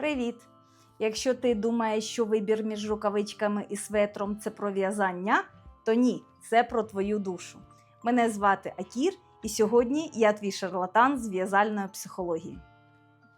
Привіт! Якщо ти думаєш, що вибір між рукавичками і светром це про в'язання, то ні, це про твою душу. Мене звати Акір, і сьогодні я твій шарлатан з в'язальної психології.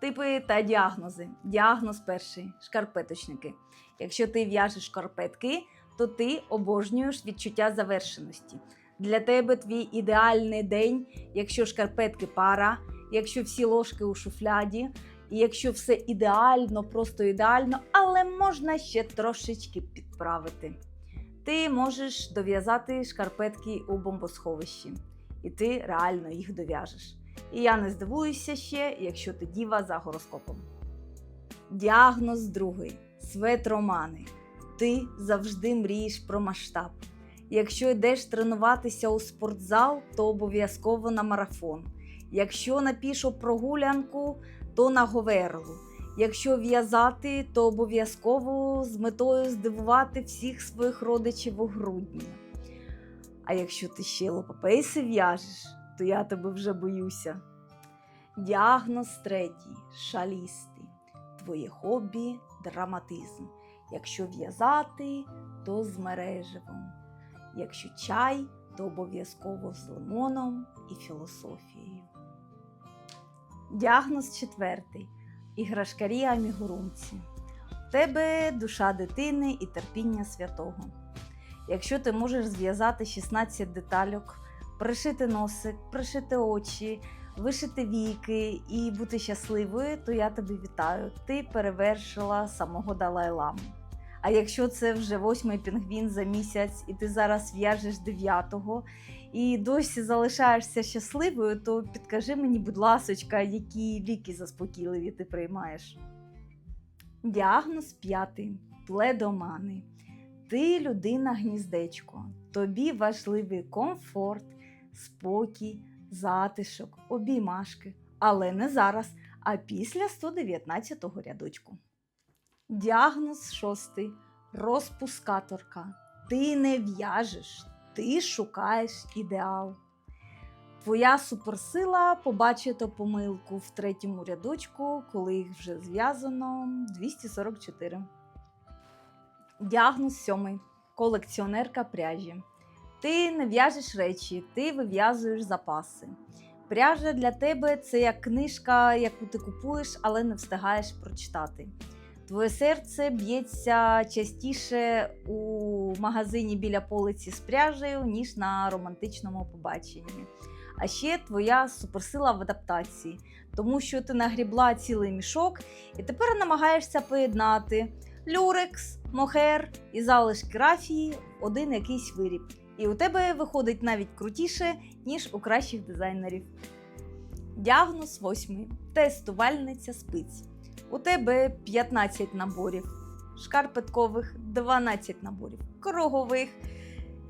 Типи та діагнози. Діагноз перший шкарпеточники. Якщо ти в'яжеш шкарпетки, то ти обожнюєш відчуття завершеності. Для тебе твій ідеальний день, якщо шкарпетки пара, якщо всі ложки у шуфляді, і якщо все ідеально, просто ідеально, але можна ще трошечки підправити. Ти можеш дов'язати шкарпетки у бомбосховищі, і ти реально їх дов'яжеш. І я не здивуюся ще, якщо ти діва за гороскопом. Діагноз другий светромани. Ти завжди мрієш про масштаб. Якщо йдеш тренуватися у спортзал, то обов'язково на марафон. Якщо на пішу прогулянку, то на говерлу. Якщо в'язати, то обов'язково з метою здивувати всіх своїх родичів у грудні. А якщо ти ще лопапейси в'яжеш, то я тебе вже боюся. Діагноз третій шалісти. Твоє хобі драматизм. Якщо в'язати, то з мереживом. Якщо чай, то обов'язково з лимоном і філософією. Діагноз четвертий. Іграшкарі амігурумці. У тебе душа дитини і терпіння святого. Якщо ти можеш зв'язати 16 детальок, пришити носик, пришити очі, вишити віки і бути щасливою, то я тебе вітаю. Ти перевершила самого Далай-ламу. А якщо це вже восьмий пінгвін за місяць, і ти зараз в'яжеш дев'ятого, і досі залишаєшся щасливою, то підкажи мені, будь ласочка, які ліки заспокійливі ти приймаєш. Діагноз п'ятий пледомани. Ти людина гніздечко. Тобі важливий комфорт, спокій, затишок, обіймашки. Але не зараз, а після 119-го рядочку. Діагноз шостий розпускаторка. Ти не в'яжеш, ти шукаєш ідеал. Твоя суперсила побачити помилку в третьому рядочку, коли їх вже зв'язано 244. Діагноз сьомий колекціонерка пряжі. Ти не в'яжеш речі, ти вив'язуєш запаси. Пряжа для тебе це як книжка, яку ти купуєш, але не встигаєш прочитати. Твоє серце б'ється частіше у магазині біля полиці з пряжею, ніж на романтичному побаченні. А ще твоя суперсила в адаптації, тому що ти нагрібла цілий мішок і тепер намагаєшся поєднати люрекс, мохер і залишки рафії в один якийсь виріб. І у тебе виходить навіть крутіше, ніж у кращих дизайнерів. Діагноз восьмий. Тестувальниця спиць. У тебе 15 наборів. Шкарпеткових, 12 наборів. Кругових,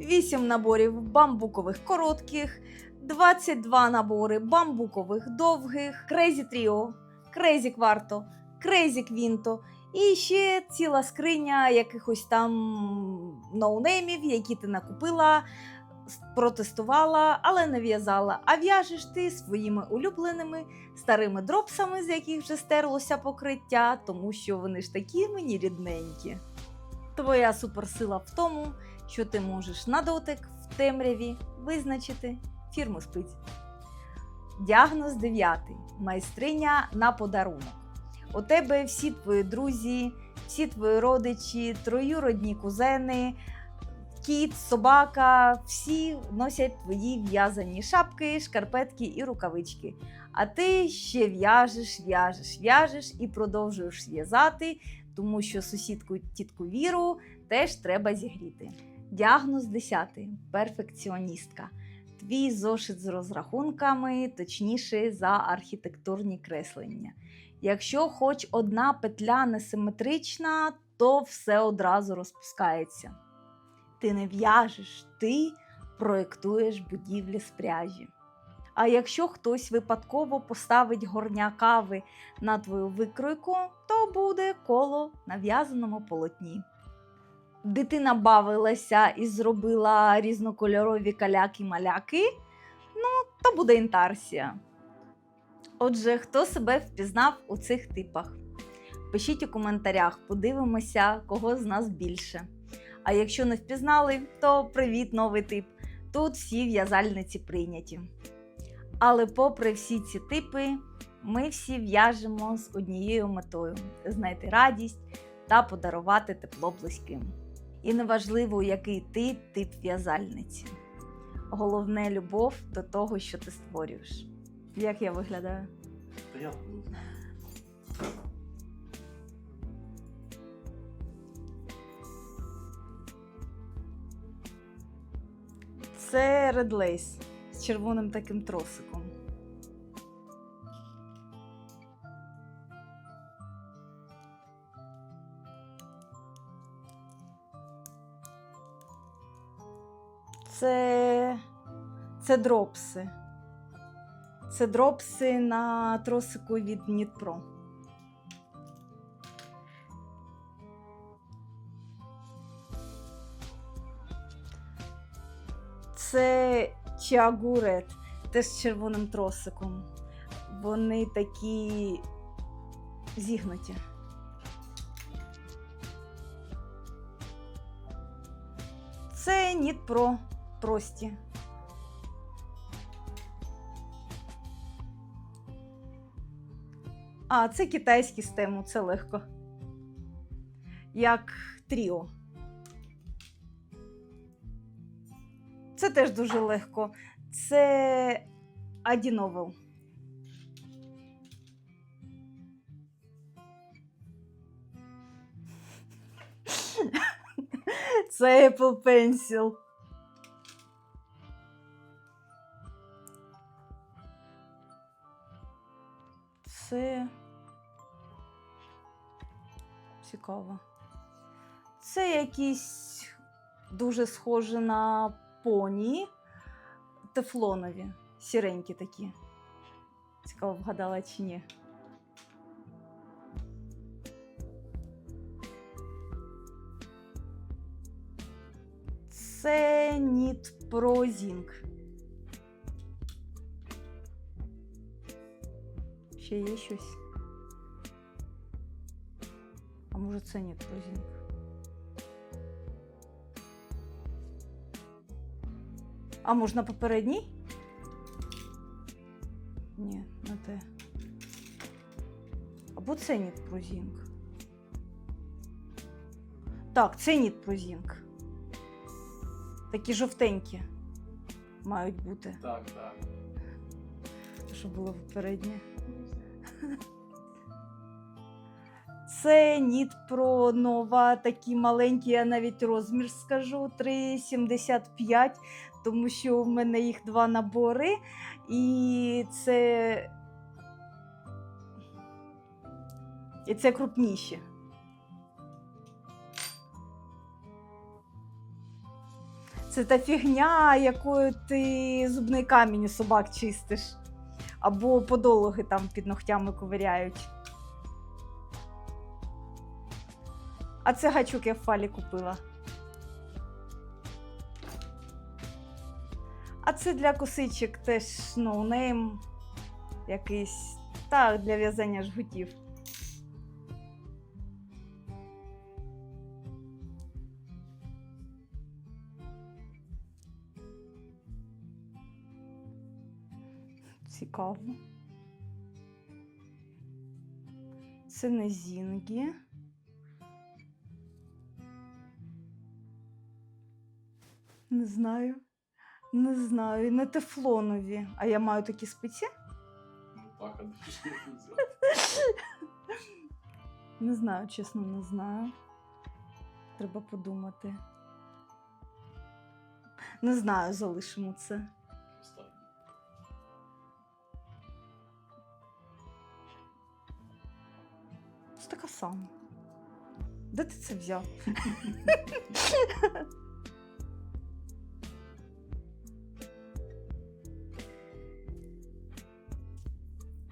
8 наборів. Бамбукових коротких, 22 набори. Бамбукових довгих, Crazy Trio, Crazy Quarto, Crazy Quinto і ще ціла скриня якихось там ноунеймів, які ти накупила, протестувала, але не в'язала. А в'яжеш ти своїми улюбленими старими дропсами, з яких вже стерлося покриття, тому що вони ж такі мені рідненькі. Твоя суперсила в тому, що ти можеш на дотик в темряві визначити фірму спиць. Діагноз 9. Майстриня на подарунок. У тебе всі твої друзі, всі твої родичі, троюродні кузени, кіт, собака, всі носять твої в'язані шапки, шкарпетки і рукавички. А ти ще в'яжеш, в'яжеш, в'яжеш і продовжуєш в'язати, тому що сусідку тітку Віру теж треба зігріти. Діагноз 10. Перфекціоністка. Твій зошит з розрахунками, точніше за архітектурні креслення. Якщо хоч одна петля несиметрична, то все одразу розпускається. Ти не в'яжеш, ти проєктуєш будівлі з пряжі. А якщо хтось випадково поставить горня кави на твою викройку, то буде коло на в'язаному полотні. Дитина бавилася і зробила різнокольорові каляки-маляки, ну, то буде інтарсія. Отже, хто себе впізнав у цих типах? Пишіть у коментарях, подивимося, кого з нас більше. А якщо не впізнали, то привіт, новий тип. Тут всі в'язальниці прийняті. Але попри всі ці типи, ми всі в'яжемо з однією метою знайти радість та подарувати тепло близьким. І неважливо, який ти тип в'язальниці. Головне любов до того, що ти створюєш. Як я виглядаю? Та Це Red Lace з червоним таким тросиком. Це, це дропси. Це дропси на тросику від Knit Це чагурет, теж з червоним тросиком. Вони такі зігнуті. Це Pro прості. А, це китайський стему, це легко. Як тріо. Це теж дуже легко. Це Adinovel. Це Apple Pencil. Це цікаво. Це якісь дуже схоже на поні тефлонові, сіренькі такі. Цікаво, вгадала чи ні. Це Pro Ще є щось? А може це Knit А можна попередній? Ні, не те. Або це Knit Pro Zinc. Так, це Pro Zinc. Такі жовтенькі мають бути, Так, так. що було попереднє. Це Ніт Pro нова, такі маленькі, я навіть розмір скажу 3,75, тому що в мене їх два набори, і це. І це крупніші. Це та фігня, якою ти зубний камінь у собак чистиш. Або подологи там під ногтями ковиряють. А це гачок я в фалі купила. А це для косичок теж ноунейм якийсь. Так, для в'язання жгутів. Цікаво. Це не зінги. Не знаю. Не знаю. Не тефлонові. А я маю такі спиці? Ну так, а де ж їх взяти? Не знаю, чесно, не знаю. Треба подумати. Не знаю, залишимо це. Останній. Це така сама. Де ти це взяв?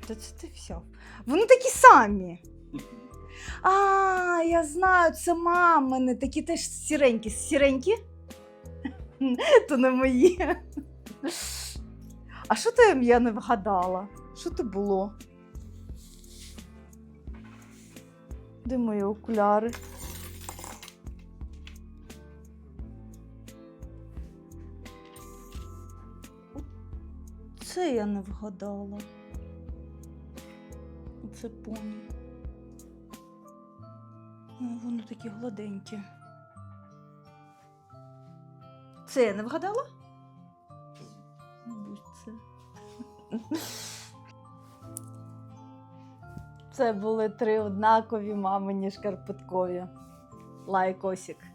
Де це ти взяв? Вони такі самі. А, я знаю, це мамини, такі теж сіренькі. Сіренькі? То не мої. А що то я не вгадала? Що то було? Де мої окуляри? Це я не вгадала. Це поні. О, вони такі гладенькі. Це я не вгадала? Мабуть, це. Це були три однакові мамині шкарпеткові. Лайкосик.